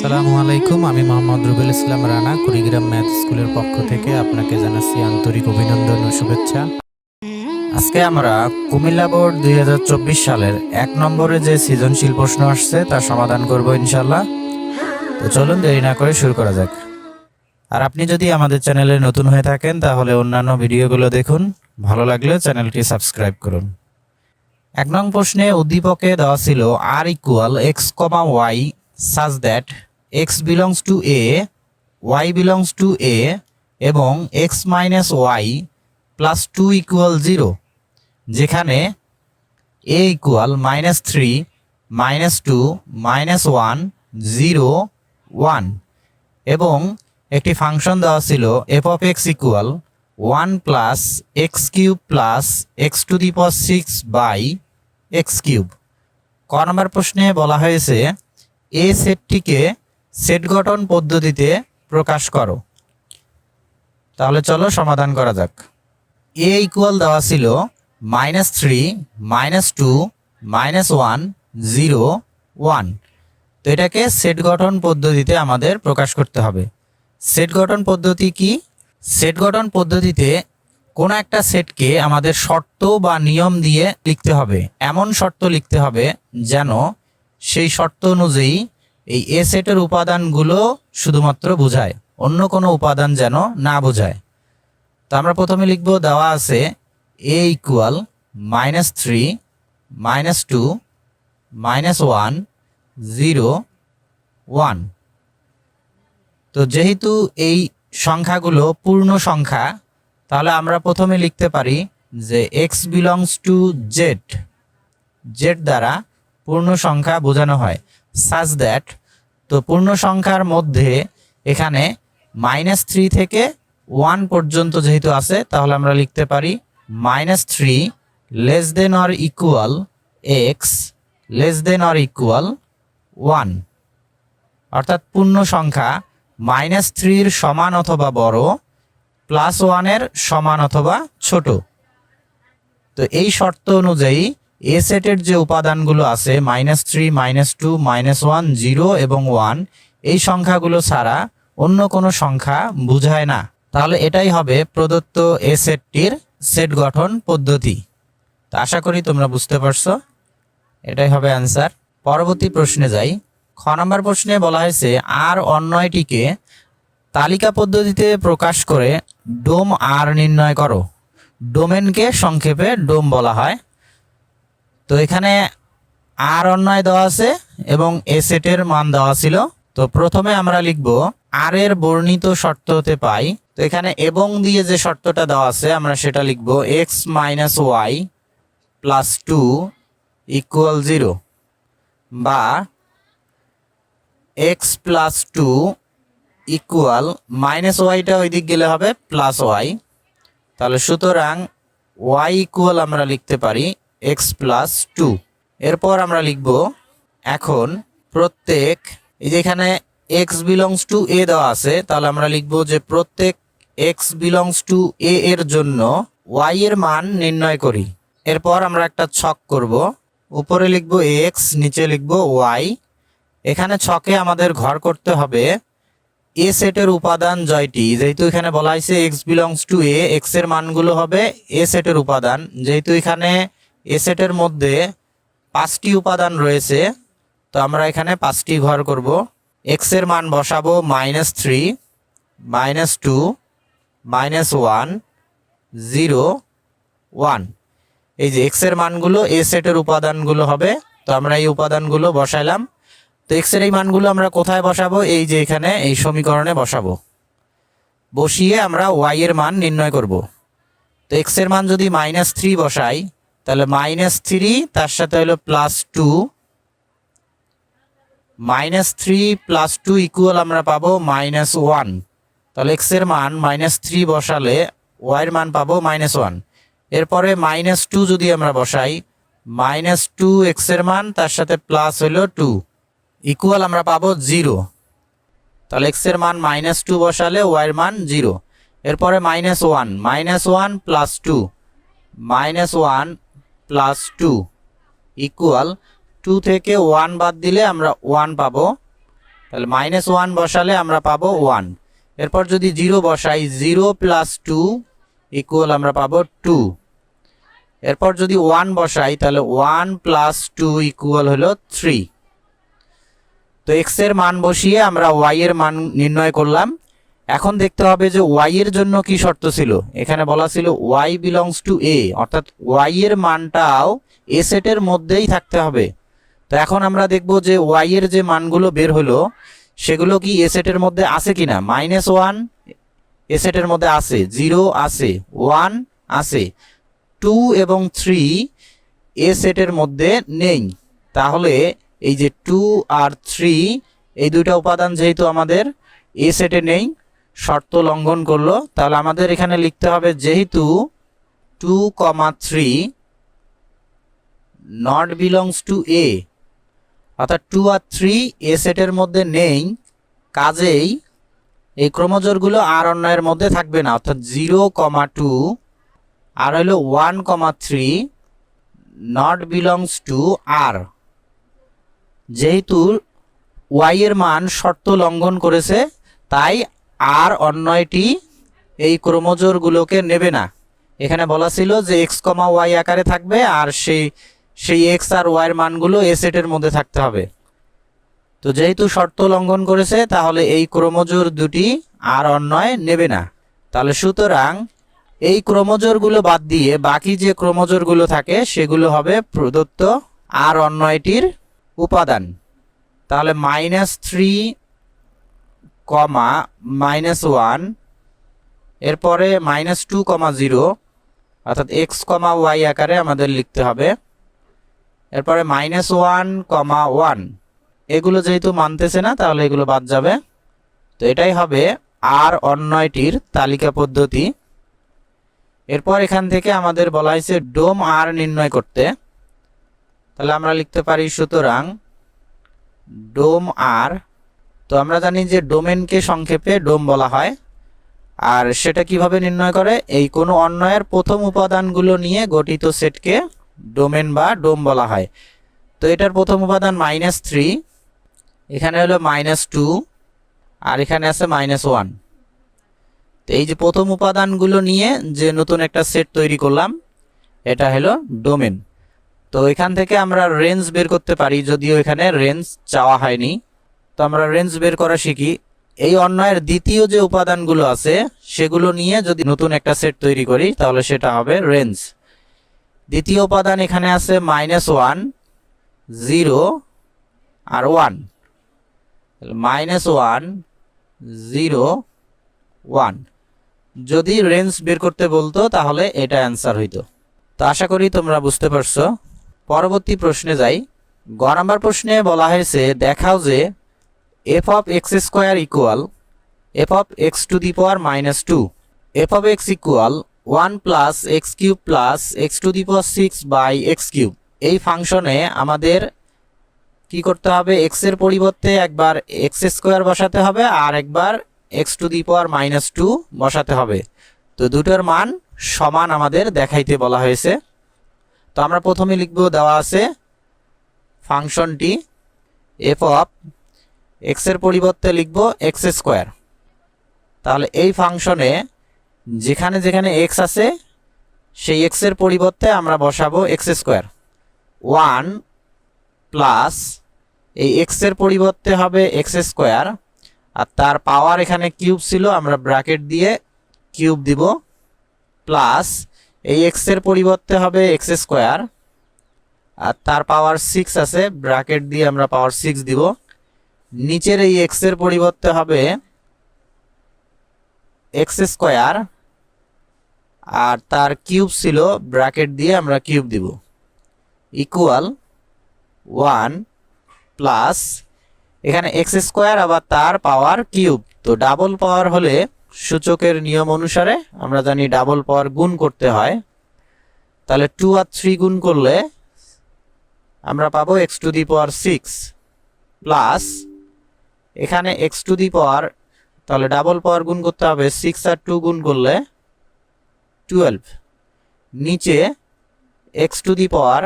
আসসালামু আলাইকুম, আমি মোহাম্মদ রুবেল ইসলাম রানা, কুড়িগ্রাম ম্যাথ স্কুলের পক্ষ থেকে আপনাকে জানাচ্ছি আন্তরিক অভিনন্দন ও শুভেচ্ছা। আজকে আমরা কুমিল্লা বোর্ড দুই হাজার চব্বিশ সালের এক নম্বরে যে সৃজনশীল প্রশ্ন আসছে, তার সমাধান করব ইনশাল্লাহ তো চলুন দেরি না করে শুরু করা যাক। আর আপনি যদি আমাদের চ্যানেলে নতুন হয়ে থাকেন, তাহলে অন্যান্য ভিডিওগুলো দেখুন। ভালো লাগলে চ্যানেলটি সাবস্ক্রাইব করুন। এক নং প্রশ্নে উদ্দীপকে দেওয়া ছিল R equal x comma y such that x belongs to A y belongs to A এবং x minus y plus two equal zero যেখানে A equal minus three minus two minus one zero one এবং একটি function দেওয়া ছিল f of x equal one plus x cube plus x to the power six by x cube ক নম্বর প্রশ্নে বলা হয়েছে এ সেটটিকে set গঠন পদ্ধতিতে প্রকাশ করো। তাহলে চলো সমাধান করা যাক। এ ইকুয়াল দেওয়া ছিল minus three minus two minus one zero one তো এটাকে সেট গঠন পদ্ধতিতে আমাদের প্রকাশ করতে হবে। সেট গঠন পদ্ধতি কি? সেট গঠন পদ্ধতিতে কোনো একটা সেটকে আমাদের শর্ত বা নিয়ম দিয়ে লিখতে হবে। এমন শর্ত লিখতে হবে যেন সেই শর্ত অনুযায়ী এই এ সেটের উপাদানগুলো শুধুমাত্র বোঝায়, অন্য কোনো উপাদান যেন না বোঝায়। তো আমরা প্রথমে লিখব, দেওয়া আছে A equal minus three minus two minus one zero one তো যেহেতু এই সংখ্যাগুলো পূর্ণ সংখ্যা, তাহলে আমরা প্রথমে লিখতে পারি যে x belongs to Z Z দ্বারা পূর্ণ সংখ্যা বোঝানো হয়। সাজ দ্যাট তো পূর্ণ সংখ্যার মধ্যে এখানে মাইনাস থ্রি থেকে ওয়ান পর্যন্ত যেহেতু আছে, তাহলে আমরা লিখতে পারি minus three less than or equal x less than or equal one অর্থাৎ পূর্ণ সংখ্যা মাইনাস থ্রির সমান অথবা বড় প্লাস ওয়ানের সমান অথবা ছোট। তো এই শর্ত অনুযায়ী এ সেটের যে উপাদানগুলো আছে minus three minus two minus one zero এবং ওয়ান এই সংখ্যাগুলো ছাড়া অন্য কোনো সংখ্যা বোঝায় না। তাহলে এটাই হবে প্রদত্ত এ সেটটির সেট গঠন পদ্ধতি। তো আশা করি তোমরা বুঝতে পারছ। এটাই হবে অ্যান্সার পরবর্তী প্রশ্নে যাই। খ নম্বর প্রশ্নে বলা হয়েছে, আর অন্যয়টিকে তালিকা পদ্ধতিতে প্রকাশ করে ডোম আর নির্ণয় করো। ডোমেনকে সংক্ষেপে ডোম বলা হয়। তো এখানে আর অন্যায় দেওয়া আছে এবং এ সেটের মান দেওয়া ছিল। তো প্রথমে আমরা লিখব, আর এর বর্ণিত শর্ত হতে পাই। তো এখানে এবং দিয়ে যে শর্তটা দেওয়া আছে, আমরা সেটা লিখব, x minus y plus two equal zero বা x plus two equal minus ওয়াইটা ওই দিক গেলে হবে প্লাস ওয়াই। তাহলে সুতরাং ওয়াই ইকুয়াল আমরা লিখতে পারি এক্স প্লাস টু এরপর আমরা লিখব এখন প্রত্যেক, এই যে এখানে এক্স বিলংস টু এ দেওয়া আছে, তাহলে আমরা লিখব যে প্রত্যেক এক্স বিলংস টু এ এর জন্য ওয়াই এর মান নির্ণয় করি। এরপর আমরা একটা ছক করব। উপরে লিখব এক্স নিচে লিখব ওয়াই এখানে ছকে আমাদের ঘর করতে হবে এ সেটের উপাদান জয়টি। যেহেতু এখানে বলা হয়েছে এক্স বিলংস টু এ এক্সের মানগুলো হবে এ সেটের উপাদান। যেহেতু এখানে এ সেটের মধ্যে পাঁচটি উপাদান রয়েছে। তো আমরা এখানে পাঁচটি ঘর করব। এক্সের মান বসাবো minus three minus two minus one zero one এই যে এক্সের মানগুলো এ সেটের উপাদানগুলো হবে। তো আমরা এই উপাদানগুলো বসাইলাম। তো এক্সের এই মানগুলো আমরা কোথায় বসাবো? এই যে এখানে এই সমীকরণে বসাবো। বসিয়ে আমরা ওয়াই এর মান নির্ণয় করব। তো এক্সের মান যদি মাইনাস থ্রি বসাই তাহলে মাইনাস থ্রি তার সাথে হলো plus two minus three plus two equal আমরা পাবো মাইনাস ওয়ান তাহলে এক্সের মান মাইনাস থ্রি বসালে ওয়াই এর মান পাবো মাইনাস ওয়ান এরপরে মাইনাস টু যদি আমরা বসাই মাইনাস টু এক্সের মান, তার সাথে প্লাস হলো টু ইকুয়াল আমরা পাবো জিরো তাহলে এক্সের মান মাইনাস টু বসালে ওয়াই এর মান জিরো এরপরে minus one minus one plus two minus one plus two equal two থেকে ওয়ান বাদ দিলে আমরা ওয়ান পাবো। তাহলে মাইনাস ওয়ান বসালে আমরা পাবো ওয়ান এরপর যদি জিরো বসাই জিরো প্লাস টু ইকুয়াল আমরা পাবো টু এরপর যদি ওয়ান বসাই, তাহলে ওয়ান প্লাস টু ইকুয়াল হলো থ্রি তো এক্সের মান বসিয়ে আমরা ওয়াই এর মান নির্ণয় করলাম। এখন দেখতে হবে যে ওয়াই এর জন্য কি শর্ত ছিল। এখানে বলা ছিল ওয়াই বিলংস টু এ অর্থাৎ ওয়াই এর মানটাও এ সেটের মধ্যেই থাকতে হবে। তো এখন আমরা দেখব যে ওয়াই এর যে মানগুলো বের হলো, সেগুলো কি এ সেটের মধ্যে আছে কিনা? মাইনাস ওয়ান এ সেটের মধ্যে আছে জিরো আছে ওয়ান আছে। টু এবং থ্রি এ সেটের মধ্যে নেই। তাহলে এই যে টু আর থ্রি এই দুইটা উপাদান যেহেতু আমাদের এ সেটে নেই শর্ত লঙ্ঘন করল, তাহলে আমাদের এখানে লিখতে হবে যেহেতু two comma three not belongs to A অর্থাৎ টু আর থ্রি এ সেটের মধ্যে নেই, কাজেই এই ক্রমজোরগুলো আর অন্যের মধ্যে থাকবে না, অর্থাৎ জিরো কমা টু আর হইল one comma three not belongs to R যেহেতু ওয়াই এর মান শর্ত লঙ্ঘন করেছে, তাই আর অন্যয়টি এই ক্রোমোজোরগুলোকে নেবে না। এখানে বলা ছিল যে এক্স কমা ওয়াই আকারে থাকবে আর সেই সেই এক্স আর ওয়াইয়ের মানগুলো এ সেটের মধ্যে থাকতে হবে। তো যেহেতু শর্ত লঙ্ঘন করেছে, তাহলে এই ক্রোমোজোর দুটি আর অন্যয় নেবে না। তাহলে সুতরাং এই ক্রোমোজোরগুলো বাদ দিয়ে বাকি যে ক্রোমোজোরগুলো থাকে, সেগুলো হবে প্রদত্ত আর অন্যয়টির উপাদান। তাহলে minus three comma minus one এরপরে মাইনাস টু কমা জিরো অর্থাৎ এক্স কমা ওয়াই আকারে আমাদের লিখতে হবে। এরপরে মাইনাস ওয়ান কমা ওয়ান এগুলো যেহেতু মানতেছে না, তাহলে এগুলো বাদ যাবে। তো এটাই হবে আর অন্যয়টির তালিকা পদ্ধতি। এরপর এখান থেকে আমাদের বলা হয়েছে ডোম আর নির্ণয় করতে। তাহলে আমরা লিখতে পারি সুতরাং ডোম আর তো আমরা জানি যে ডোমেনকে সংক্ষেপে ডোম বলা হয়। আর সেটা কীভাবে নির্ণয় করে? এই কোনো অন্যয়ের প্রথম উপাদানগুলো নিয়ে গঠিত সেটকে ডোমেন বা ডোম বলা হয়। তো এটার প্রথম উপাদান মাইনাস থ্রি এখানে হলো মাইনাস টু আর এখানে আছে মাইনাস ওয়ান তো এই যে প্রথম উপাদানগুলো নিয়ে যে নতুন একটা সেট তৈরি করলাম, এটা হলো ডোমেন। তো এখান থেকে আমরা রেঞ্জ বের করতে পারি, যদিও এখানে রেঞ্জ চাওয়া হয়নি। তো আমরা রেঞ্জ বের করা শিখি। এই অন্যয়ের দ্বিতীয় যে উপাদানগুলো আছে, সেগুলো নিয়ে যদি নতুন একটা সেট তৈরি করি, তাহলে সেটা হবে রেঞ্জ দ্বিতীয় উপাদান এখানে আছে মাইনাস ওয়ান জিরো আর one minus one zero one যদি রেঞ্জ বের করতে বলতো, তাহলে এটা অ্যান্সার হইতো। তো আশা করি তোমরা বুঝতে পারছ। পরবর্তী প্রশ্নে যাই। গ নাম্বার প্রশ্নে বলা হয়েছে, দেখাও যে f of x square equal f of x to the power minus two f of x equal one plus x cube plus x to the power six by x cube এই ফাংশনে আমাদের কি করতে হবে? এক্সের পরিবর্তে একবার এক্স স্কোয়ার বসাতে হবে আর একবার x to the power minus two বসাতে হবে। তো দুটোর মান সমান আমাদের দেখাইতে বলা হয়েছে। তো আমরা প্রথমে লিখব দেওয়া আছে ফাংশনটি এফ অফ এক্সের পরিবর্তে লিখব এক্স স্কোয়ার তাহলে এই ফাংশনে যেখানে যেখানে এক্স আছে, সেই এক্সের পরিবর্তে আমরা বসাবো এক্স স্কোয়ার ওয়ান প্লাস এই এক্সের পরিবর্তে হবে এক্স স্কোয়ার আর তার পাওয়ার এখানে কিউব ছিল, আমরা ব্র্যাকেট দিয়ে কিউব দিব। প্লাস এই এক্সের পরিবর্তে হবে এক্স স্কোয়ার আর তার পাওয়ার সিক্স আছে, ব্র্যাকেট দিয়ে আমরা পাওয়ার সিক্স দিব। নিচের এই এক্সের পরিবর্তে হবে এক্স স্কোয়ার আর তার কিউব ছিল ব্র্যাকেট দিয়ে আমরা কিউব দিব। ইকুয়াল ওয়ান প্লাস এখানে এক্স স্কোয়ার আবার তার পাওয়ার কিউব তো ডাবল পাওয়ার হলে সূচকের নিয়ম অনুসারে আমরা জানি ডাবল পাওয়ার গুণ করতে হয়। তাহলে টু আর থ্রি গুণ করলে আমরা পাবো x to the power six plus এখানে এক্স টু দি পাওয়ার তাহলে ডাবল পাওয়ার গুণ করতে হবে সিক্স আর টু গুণ করলে টুয়েলভ নিচে x to the power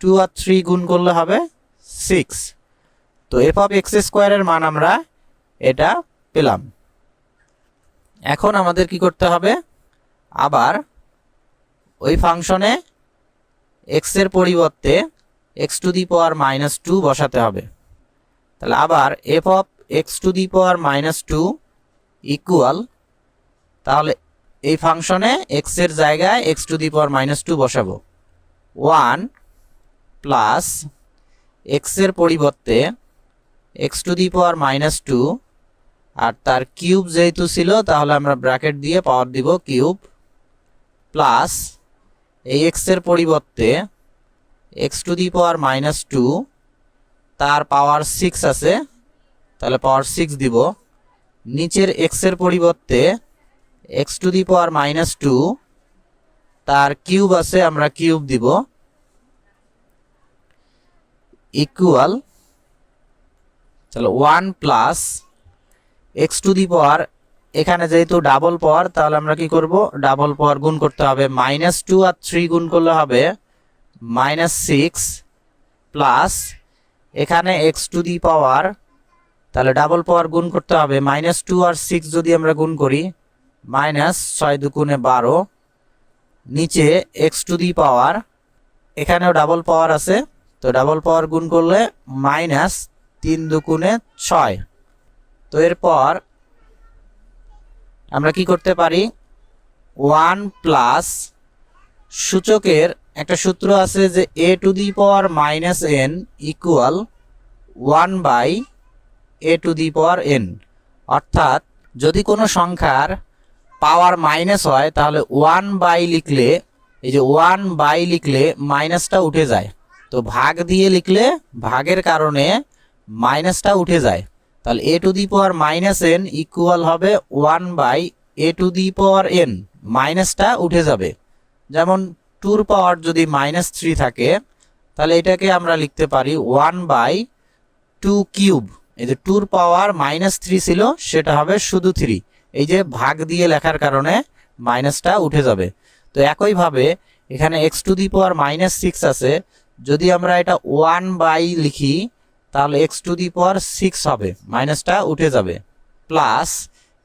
two R three গুণ করলে হবে সিক্স তো এফ অফ এক্স স্কোয়ারের মান আমরা এটা পেলাম। এখন আমাদের কি করতে হবে? আবার ওই ফাংশনে এক্সের পরিবর্তে x to the power minus two বসাতে হবে। তাহলে আবার f of x to the power minus two equal তাহলে এই ফাংশনে এক্সের জায়গায় x to the power minus two বসাবো। ওয়ান প্লাস এক্সের পরিবর্তে x to the power minus two আর তার কিউব যেহেতু ছিল, তাহলে আমরা ব্র্যাকেট দিয়ে পাওয়ার দিব কিউব প্লাস এই এক্সের পরিবর্তে x to the power minus two তার পাওয়ার সিক্স আছে, তাহলে পাওয়ার সিক্স দিব। নিচের এক্সের পরিবর্তে x to the power minus two তার কিউব আছে, আমরা কিউব দিব। ইকুয়াল তাহলে one plus x to the power এখানে যেহেতু ডাবল পাওয়ার তাহলে আমরা কি করব? ডাবল পাওয়ার গুণ করতে হবে মাইনাস টু আর থ্রি গুণ করলে হবে মাইনাস সিক্স প্লাস এখানে এক্স টু দি পাওয়ার তাহলে ডাবল পাওয়ার গুণ করতে হবে মাইনাস টু আর সিক্স যদি আমরা গুণ করি মাইনাস ছয় দুগুণে বারো, নিচে এক্স টু দি পাওয়ার এখানেও ডাবল পাওয়ার আছে, তো ডাবল পাওয়ার গুণ করলে মাইনাস তিন দুগুণে ছয়। তো এরপর আমরা কি করতে পারি? ওয়ান প্লাস সূচকের একটা সূত্র আছে যে a to the power minus n equal one by a to the power n অর্থাৎ যদি কোনো সংখ্যার পাওয়ার মাইনাস হয়, তাহলে ওয়ান বাই লিখলে, এই যে ওয়ান বাই লিখলে মাইনাসটা উঠে যায়। তো ভাগ দিয়ে লিখলে ভাগের কারণে মাইনাসটা উঠে যায়। তাহলে a to the power minus n equal হবে one by a to the power n মাইনাসটা উঠে যাবে। যেমন টুর পাওয়ার যদি মাইনাস থ্রি থাকে, তাহলে এটাকে আমরা লিখতে পারি ওয়ান বাই টু কিউব এই যে টুর পাওয়ার মাইনাস থ্রি ছিল, সেটা হবে শুধু থ্রি এই যে ভাগ দিয়ে লেখার কারণে মাইনাসটা উঠে যাবে। তো একইভাবে এখানে x to the power minus six আছে। যদি আমরা এটা ওয়ান বাই লিখি, তাহলে x to the power six হবে। মাইনাসটা উঠে যাবে। প্লাস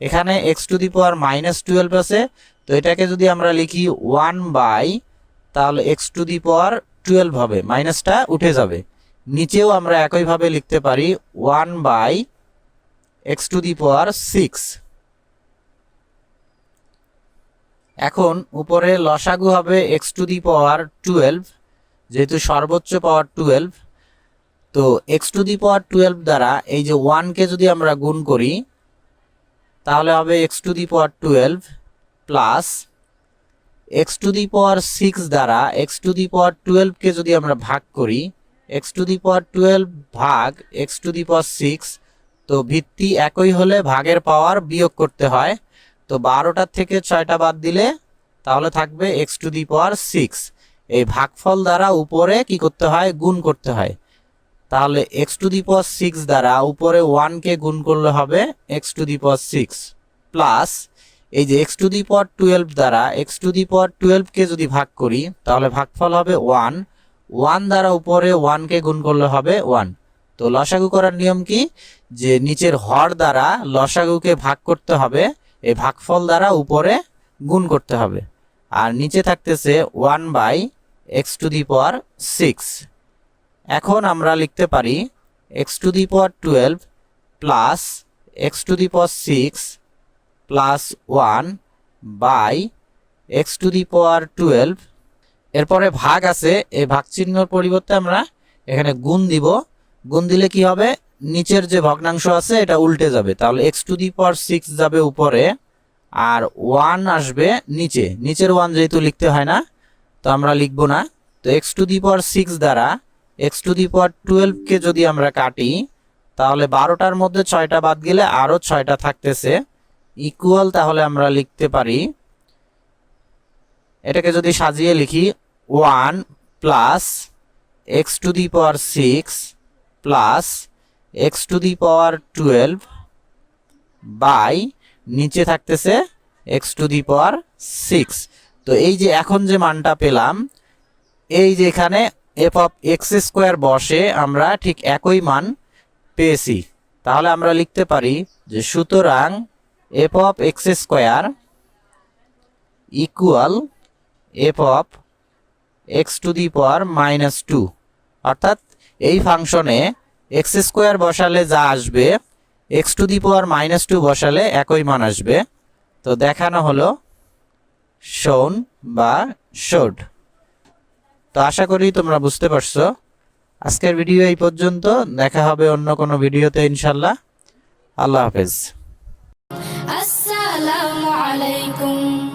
এখানে x to the power minus twelve আছে। তো এটাকে যদি আমরা লিখি ওয়ান বাই তাহলে x to the power twelve হবে মাইনাসটা উঠে যাবে। নিচেও আমরা একইভাবে লিখতে পারি one by x to the power six এখন উপরে লসাগু হবে x to the power twelve যেহেতু সর্বোচ্চ পাওয়ার টুয়েলভ তো x to the power twelve দ্বারা এই যে ওয়ানকে যদি আমরা গুণ করি, তাহলে হবে x to the power twelve plus x to the power six দ্বারা এক্স টু দি পাওয়ার টুয়েলভকে যদি আমরা ভাগ করি x to the power twelve ভাগ x to the power six তো ভিত্তি একই হলে ভাগের পাওয়ার বিয়োগ করতে হয়। তো বারোটার থেকে ছয়টা বাদ দিলে তাহলে থাকবে x to the power six এই ভাগফল দ্বারা উপরে কি করতে হয়? গুণ করতে হয়। তাহলে x to the power six দ্বারা উপরে ওয়ানকে গুণ করলে হবে x to the power six plus এই যে x to the power twelve দ্বারা এক্স টু দি পাওয়ার টুয়েলভকে যদি ভাগ করি, তাহলে ভাগফল হবে ওয়ান ওয়ান দ্বারা উপরে ওয়ানকে গুণ করলে হবে ওয়ান তো লসাগু করার নিয়ম কি? যে নিচের হর দ্বারা লসাগুকে ভাগ করতে হবে, এই ভাগফল দ্বারা উপরে গুণ করতে হবে। আর নিচে থাকতেছে one by x to the power six এখন আমরা লিখতে পারি x to the power twelve plus x to the power six plus one by x to the power twelve এরপরে ভাগ আছে, এই ভাগ চিহ্নর পরিবর্তে আমরা এখানে গুণ দিব। গুণ দিলে কি হবে? নিচের যে ভগ্নাংশ আছে, এটা উল্টে যাবে। তাহলে x to the power six যাবে উপরে, আর ওয়ান আসবে নিচে। নিচের ওয়ান যেহেতু লিখতে হয় না, তো আমরা লিখব না। তো x to the power six দ্বারা এক্স টু দি পাওয়ার টুয়েলভকে যদি আমরা কাটি, তাহলে বারোটার মধ্যে ছয়টা বাদ গেলে আরও ছয়টা থাকতেছে। ইকুয়াল তাহলে আমরা লিখতে পারি, এটাকে যদি সাজিয়ে লিখি one plus x to the power six plus x to the power twelve by নিচে থাকতেছে x to the power six তো এই যে এখন যে মানটা পেলাম, এই যে এখানে এফ অফ এক্স স্কোয়ার বসে আমরা ঠিক একই মান পেয়েছি। তাহলে আমরা লিখতে পারি যে সুতরাং f of x square equal f of x to the power minus two অর্থাৎ এই ফাংশনে এক্স স্কোয়ার বসালে যা আসবে x to the power minus two বসালে একই মান আসবে। তো দেখানো হলো শোন বা শোড তো আশা করি তোমরা বুঝতে পারছ। আজকের ভিডিও এই পর্যন্ত। দেখা হবে অন্য কোনো ভিডিওতে ইনশাল্লাহ। আল্লাহ হাফেজ। আসসালামু আলাইকুম।